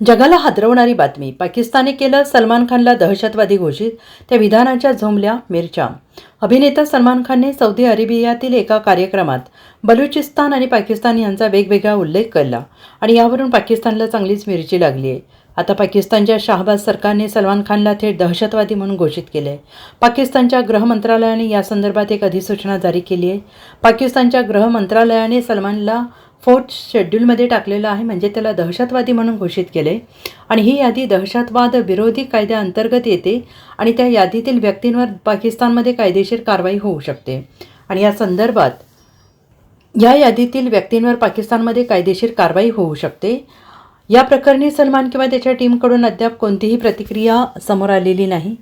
जगाला हादरवणारी बातमी. पाकिस्तानने केलं सलमान खानला दहशतवादी घोषित त्या विधानाच्या झोंबल्या मिरच्या. अभिनेता सलमान खानने सौदी अरेबियातील एका कार्यक्रमात बलुचिस्तान आणि पाकिस्तान यांचा वेगवेगळा उल्लेख केला आणि यावरून पाकिस्तानला चांगलीच मिरची लागली आहे आता पाकिस्तानच्या शाहबाज सरकारने सलमान खानला थेट दहशतवादी म्हणून घोषित केले आहे पाकिस्तानच्या गृह मंत्रालयाने या संदर्भात एक अधिसूचना जारी केली आहे पाकिस्तानच्या गृह मंत्रालयाने सलमानला फोर्थ शेड्यूलमध्ये टाकलेलं आहे म्हणजे त्याला दहशतवादी म्हणून घोषित केले आणि ही यादी दहशतवाद विरोधी कायद्याअंतर्गत येते आणि त्या यादीतील व्यक्तींवर पाकिस्तानमध्ये कायदेशीर कारवाई होऊ शकते. आणि या संदर्भात या यादीतील व्यक्तींवर पाकिस्तानमध्ये कायदेशीर कारवाई होऊ शकते. या प्रकरणी सलमान किंवा त्याच्या टीमकडून अद्याप कोणतीही प्रतिक्रिया समोर आलेली नाही.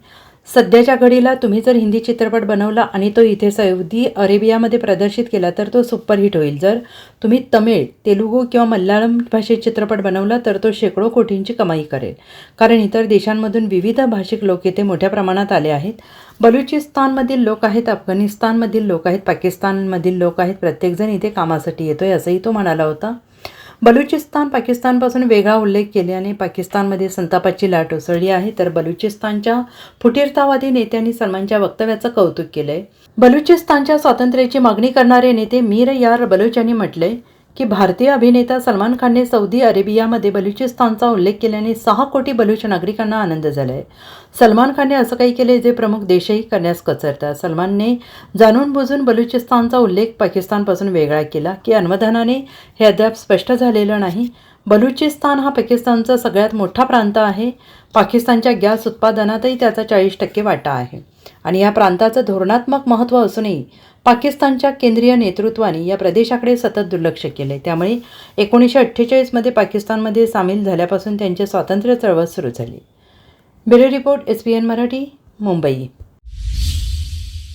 सध्याच्या घडीला तुम्ही जर हिंदी चित्रपट बनवला आणि तो इथे सौदी अरेबियामध्ये प्रदर्शित केला तर तो सुपरहिट होईल. जर तुम्ही तमिळ तेलुगू किंवा मल्याळम भाषेत चित्रपट बनवला तर तो शेकडो कोटींची कमाई करेल. कारण इतर देशांमधून विविध भाषिक लोक इथे मोठ्या प्रमाणात आले आहेत. बलुचिस्तानमधील लोक आहेत अफगाणिस्तानमधील लोक आहेत पाकिस्तानमधील लोक आहेत प्रत्येकजण इथे कामासाठी येतोय असंही तो म्हणाला होता. बलुचिस्तान पाकिस्तानपासून वेगळा उल्लेख केल्याने पाकिस्तानमध्ये संतापाची लाट उसळली आहे तर बलुचिस्तानच्या फुटीरतावादी नेत्यांनी सलमानच्या वक्तव्याचं कौतुक केलंय. बलुचिस्तानच्या स्वातंत्र्याची मागणी करणारे नेते मीर यार बलुच यांनी म्हटलंय की भारतीय अभिनेता सलमान खानने सौदी अरेबियामध्ये बलुचिस्तानचा उल्लेख केल्याने सहा कोटी बलुच नागरिकांना आनंद झाला आहे सलमान खानने असं काही केले जे प्रमुख देशही करण्यास कचरतात. सलमानने जाणून बुजून बलुचिस्तानचा उल्लेख पाकिस्तानपासून वेगळा केला की अन्वधानाने हे अद्याप स्पष्ट झालेलं नाही. बलुचिस्तान हा पाकिस्तानचा सगळ्यात मोठा प्रांत आहे. पाकिस्तानच्या गॅस उत्पादनातही त्याचा चाळीस टक्के वाटा आहे. आणि या प्रांताचं धोरणात्मक महत्त्व असूनही पाकिस्तानच्या केंद्रीय नेतृत्वाने या प्रदेशाकडे सतत दुर्लक्ष केले त्यामुळे एकोणीसशे अठ्ठेचाळीसमध्ये पाकिस्तानमध्ये सामील झाल्यापासून त्यांची स्वातंत्र्य चळवळ सुरू झाली. Bureau report S P N Marathi Mumbai.